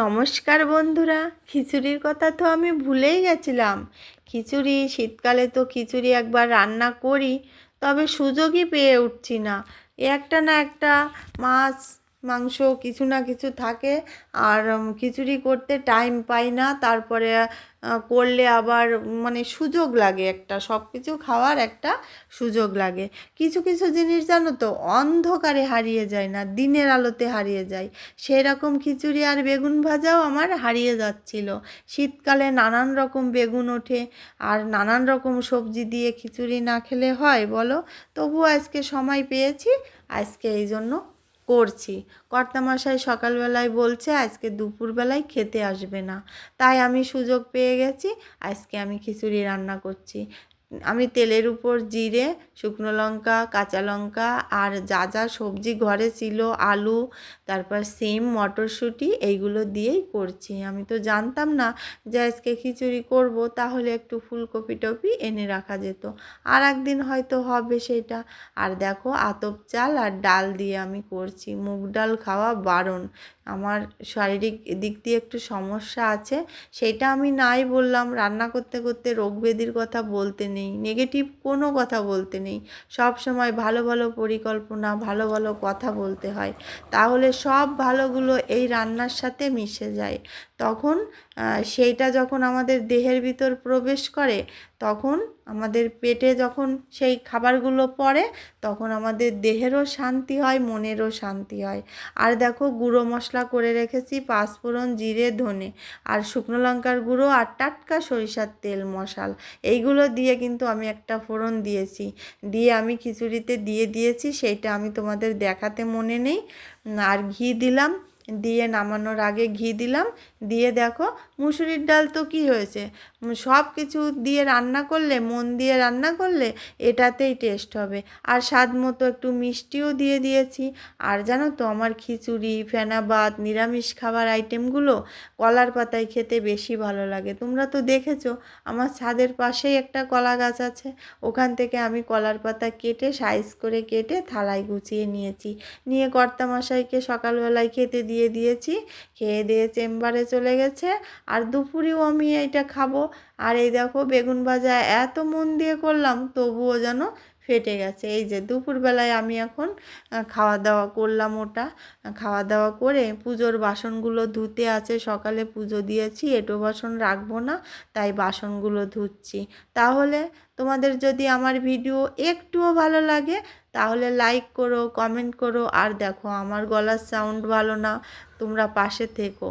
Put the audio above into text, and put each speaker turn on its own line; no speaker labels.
নমস্কার বন্ধুরা, খিচুড়ির কথা তো আমি ভুলেই গেছিলাম। খিচুড়ি, শীতকালে তো খিচুড়ি একবার রান্না করি, তবে সুযোগই পেয়ে উঠছি না। একটা না একটা মাছ মাংস কিছু না কিছু থাকে আর খিচুড়ি করতে টাইম পাই না। তারপরে করলে আবার মানে সুযোগ লাগে একটা সব কিছু খাওয়ার একটা সুযোগ লাগে। কিছু কিছু জিনিস জানো তো, অন্ধকারে হারিয়ে যায় না, দিনের আলোতে হারিয়ে যায়। সেই রকম খিচুড়ি আর বেগুন ভাজাও আমার হারিয়ে যাচ্ছিল। শীতকালে নানান রকম বেগুন ওঠে আর নানান রকম সবজি দিয়ে খিচুড়ি না খেলে হয়, বলো? তবু আজকে সময় পেয়েছি, আজকে এই জন্য করছি। কর্তামশাই সকালবেলায় বলছে, আজকে দুপুরবেলায় খেতে আসবে না। তাই আমি সুযোগ পেয়ে গেছি, আজকে আমি খিচুড়ি রান্না করছি। আমি তেলের উপর জিরে, শুকনো লঙ্কা, কাঁচা লঙ্কা আর যা যা সবজি ঘরে ছিল, আলু, তারপর সিম, মটরশুঁটি এইগুলো দিয়েই করছি। আমি তো জানতাম না যে আজকে খিচুড়ি করব, তাহলে একটু ফুলকপি টপি এনে রাখা যেত। আর একদিন হয়তো হবে সেটা। আর দেখো, আতপ চাল আর ডাল দিয়ে আমি করছি। মুগ ডাল খাওয়া বারণ। আমার শারীরিক দিক দিয়ে একটু সমস্যা আছে, সেটা আমি নাই বললাম, রান্না করতে করতে রোগ ব্যাধির কথা বলতে নেই নেগেটিভ কোনো কথা বলতে নেই, সব সময় ভালো ভালো পরিকল্পনা, ভালো ভালো কথা বলতে হয়, তাহলে সব ভালোগুলো এই রান্নার সাথে মিশে যায়, তখন সেইটা যখন আমাদের দেহের ভিতর প্রবেশ করে তখন আমাদের পেটে যখন সেই খাবারগুলো পড়ে, তখন আমাদের দেহেরও শান্তি হয়, মনেরও শান্তি হয়। আর দেখো, গুঁড়ো মশলা করে রেখেছি, পাঁচফোড়ন, জিরে, ধনে। আর শুকনো লঙ্কার গুঁড়ো আর টাটকা সরিষার তেল মশাল। এইগুলো দিয়ে কিন্তু আমি একটা ফোড়ন দিয়েছি। দিয়ে আমি খিচুড়িতে দিয়ে দিয়েছি, সেইটা আমি তোমাদের দেখাতে মনে নেই। আর ঘি দিলাম। দিয়ে নামানোর আগে ঘি দিলাম। দিয়ে দেখো, মুসুরির ডাল তো কি হয়েছে? সব কিছু দিয়ে রান্না করলে, মন দিয়ে রান্না করলে এটাতেই টেস্ট হবে। আর স্বাদ মতো একটু মিষ্টিও দিয়ে দিয়েছি। আর জানো তো, আমার খিচুড়ি, ফেনাবাদ, নিরামিষ খাবার আইটেমগুলো কলার পাতায় খেতে বেশি ভালো লাগে। তোমরা তো দেখেছ, আমার ছাদের পাশেই একটা কলা গাছ আছে। ওখান থেকে আমি কলার পাতা কেটে সাইজ করে কেটে থালায় গুছিয়ে নিয়েছি। নিয়ে কর্তামশাইকে সকালবেলায় খেতে দিয়ে দিয়েছি, খেয়ে দিয়ে চেম্বারে চলে গেছে। আর দুপুরেও আমি এটা খাব। আর এই দেখো বেগুন ভাজা এত মন দিয়ে করলাম, তবুও যেন ফেটে গেছে। এই যে দুপুরবেলায় আমি এখন খাওয়া দাওয়া করলাম ওটা। খাওয়া দাওয়া করে পুজোর বাসনগুলো ধুতে আছে, সকালে পুজো দিয়েছি, এটো বাসন রাখব না, তাই বাসনগুলো ধুচ্ছি। তাহলে তোমাদের যদি আমার ভিডিও একটুও ভালো লাগে, তাহলে লাইক করো কমেন্ট করো, আর দেখো আমার গলার সাউন্ড ভালো না, তোমরা পাশে থেকো।